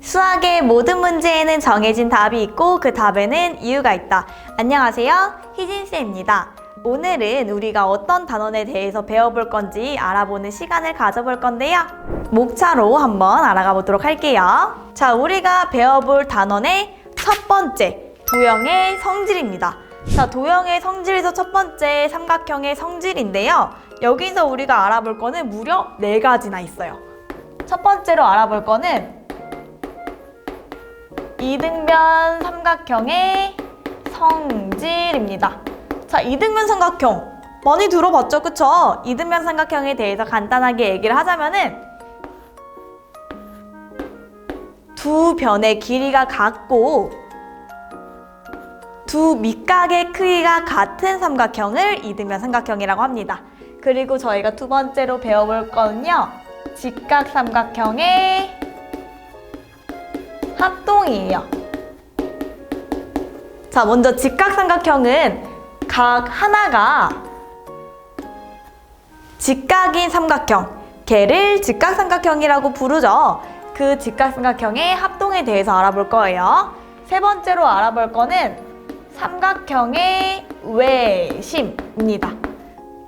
수학의 모든 문제에는 정해진 답이 있고 그 답에는 이유가 있다. 안녕하세요. 희진쌤입니다. 오늘은 우리가 어떤 단원에 대해서 배워볼 건지 알아보는 시간을 가져볼 건데요. 목차로 한번 알아가 보도록 할게요. 자, 우리가 배워볼 단원의 첫 번째, 도형의 성질입니다. 자, 도형의 성질에서 첫 번째 삼각형의 성질인데요. 여기서 우리가 알아볼 거는 무려 네 가지나 있어요. 첫 번째로 알아볼 거는 이등변 삼각형의 성질입니다. 자, 이등변 삼각형 많이 들어봤죠, 그쵸? 이등변 삼각형에 대해서 간단하게 얘기를 하자면은 두 변의 길이가 같고 두 밑각의 크기가 같은 삼각형을 이등변 삼각형이라고 합니다. 그리고 저희가 두 번째로 배워볼 거는요. 직각 삼각형의 합동이에요. 자, 먼저 직각삼각형은 각 하나가 직각인 삼각형, 걔를 직각삼각형이라고 부르죠. 그 직각삼각형의 합동에 대해서 알아볼 거예요. 세 번째로 알아볼 거는 삼각형의 외심입니다.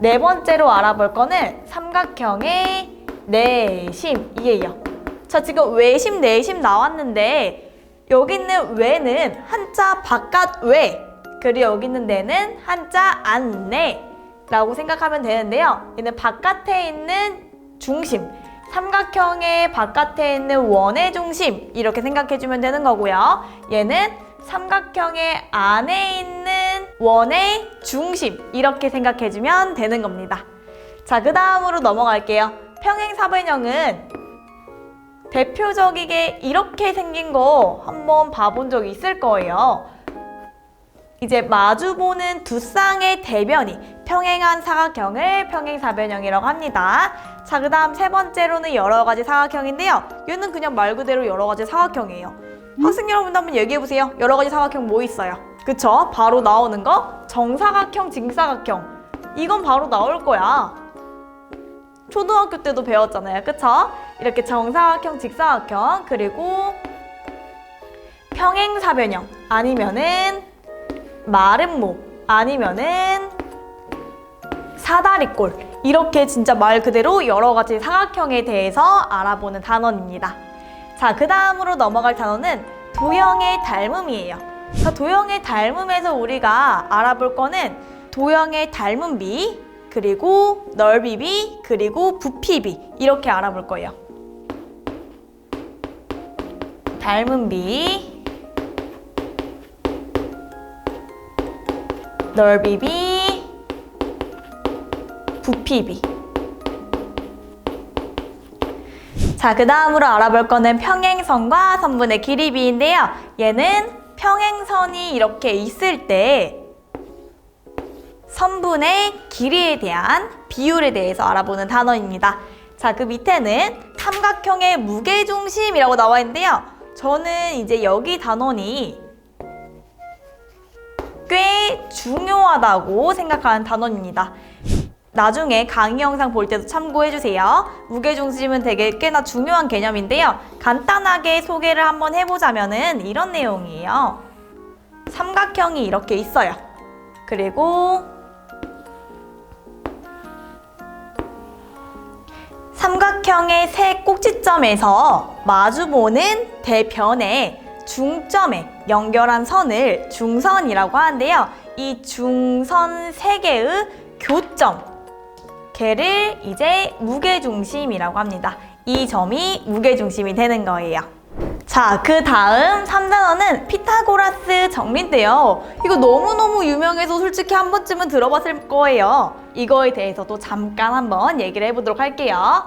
네 번째로 알아볼 거는 삼각형의 내심 이에요. 자, 지금 외심, 내심 나왔는데 여기 있는 외는 한자 바깥 외 그리고 여기 있는 내는 한자 안내 라고 생각하면 되는데요. 얘는 바깥에 있는 중심 삼각형의 바깥에 있는 원의 중심 이렇게 생각해주면 되는 거고요. 얘는 삼각형의 안에 있는 원의 중심 이렇게 생각해주면 되는 겁니다. 자, 그 다음으로 넘어갈게요. 평행사변형은 대표적이게 이렇게 생긴 거 한번 봐본 적 있을 거예요. 이제 마주보는 두 쌍의 대변이 평행한 사각형을 평행사변형이라고 합니다. 자, 그 다음 세 번째로는 여러 가지 사각형인데요. 얘는 그냥 말 그대로 여러 가지 사각형이에요. 학생 여러분도 한번 얘기해보세요. 여러 가지 사각형 뭐 있어요? 그쵸? 바로 나오는 거? 정사각형, 직사각형. 이건 바로 나올 거야. 초등학교 때도 배웠잖아요. 그쵸? 이렇게 정사각형, 직사각형, 그리고 평행사변형 아니면은 마름모 아니면은 사다리꼴 이렇게 진짜 말 그대로 여러 가지 사각형에 대해서 알아보는 단원입니다. 자, 그 다음으로 넘어갈 단원은 도형의 닮음이에요. 자, 도형의 닮음에서 우리가 알아볼 거는 도형의 닮은 비, 그리고 넓이 비, 그리고 부피 비 이렇게 알아볼 거예요. 닮은 비, 넓이 비, 부피 비. 자, 그 다음으로 알아볼 거는 평행선과 선분의 길이 비인데요. 얘는 평행선이 이렇게 있을 때 선분의 길이에 대한 비율에 대해서 알아보는 단어입니다. 자, 그 밑에는 삼각형의 무게중심이라고 나와 있는데요. 저는 이제 여기 단원이 꽤 중요하다고 생각하는 단원입니다. 나중에 강의 영상 볼 때도 참고해 주세요. 무게중심은 되게 꽤나 중요한 개념인데요. 간단하게 소개를 한번 해보자면은 이런 내용이에요. 삼각형이 이렇게 있어요. 그리고 삼각형의 세 꼭지점에서 마주보는 대변의 중점에 연결한 선을 중선이라고 하는데요. 이 중선 세 개의 교점, 걔를 이제 무게중심이라고 합니다. 이 점이 무게중심이 되는 거예요. 자, 그 다음 3단원은 피타고라스 정리인데요. 이거 너무너무 유명해서 솔직히 한 번쯤은 들어봤을 거예요. 이거에 대해서도 잠깐 한번 얘기를 해보도록 할게요.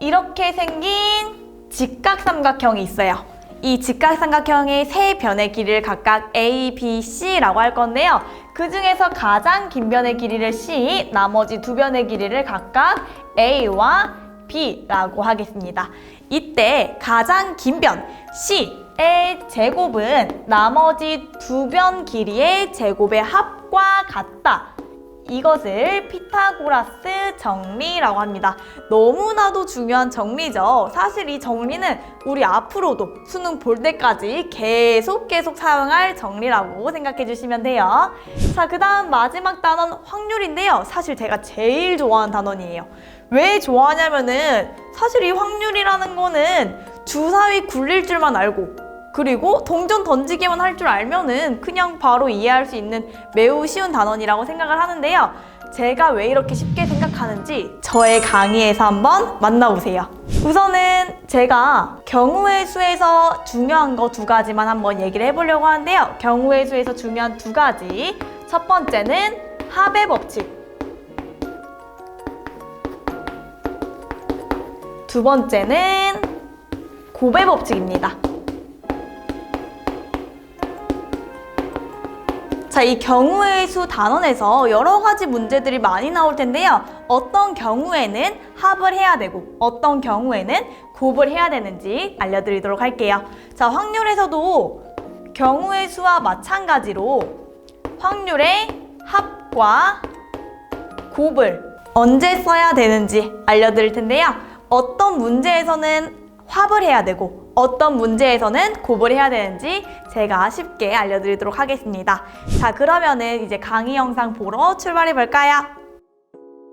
이렇게 생긴 직각삼각형이 있어요. 이 직각삼각형의 세 변의 길이를 각각 A, B, C라고 할 건데요. 그 중에서 가장 긴 변의 길이를 C, 나머지 두 변의 길이를 각각 A와 B라고 하겠습니다. 이때 가장 긴 변 C의 제곱은 나머지 두 변 길이의 제곱의 합과 같다. 이것을 피타고라스 정리라고 합니다. 너무나도 중요한 정리죠. 사실 이 정리는 우리 앞으로도 수능 볼 때까지 계속 계속 사용할 정리라고 생각해 주시면 돼요. 자, 그 다음 마지막 단원 확률인데요. 사실 제가 제일 좋아하는 단원이에요. 왜 좋아하냐면은 사실 이 확률이라는 거는 주사위 굴릴 줄만 알고 그리고 동전 던지기만 할 줄 알면은 그냥 바로 이해할 수 있는 매우 쉬운 단원이라고 생각을 하는데요. 제가 왜 이렇게 쉽게 생각하는지 저의 강의에서 한번 만나보세요. 우선은 제가 경우의 수에서 중요한 거 두 가지만 한번 얘기를 해보려고 하는데요. 경우의 수에서 중요한 두 가지. 첫 번째는 합의 법칙. 두 번째는 고배 법칙입니다. 자, 이 경우의 수 단원에서 여러 가지 문제들이 많이 나올 텐데요. 어떤 경우에는 합을 해야 되고, 어떤 경우에는 곱을 해야 되는지 알려드리도록 할게요. 자, 확률에서도 경우의 수와 마찬가지로 확률의 합과 곱을 언제 써야 되는지 알려드릴 텐데요. 어떤 문제에서는 합을 해야 되고 어떤 문제에서는 곱을 해야 되는지 제가 쉽게 알려드리도록 하겠습니다. 자, 그러면은 이제 강의 영상 보러 출발해 볼까요?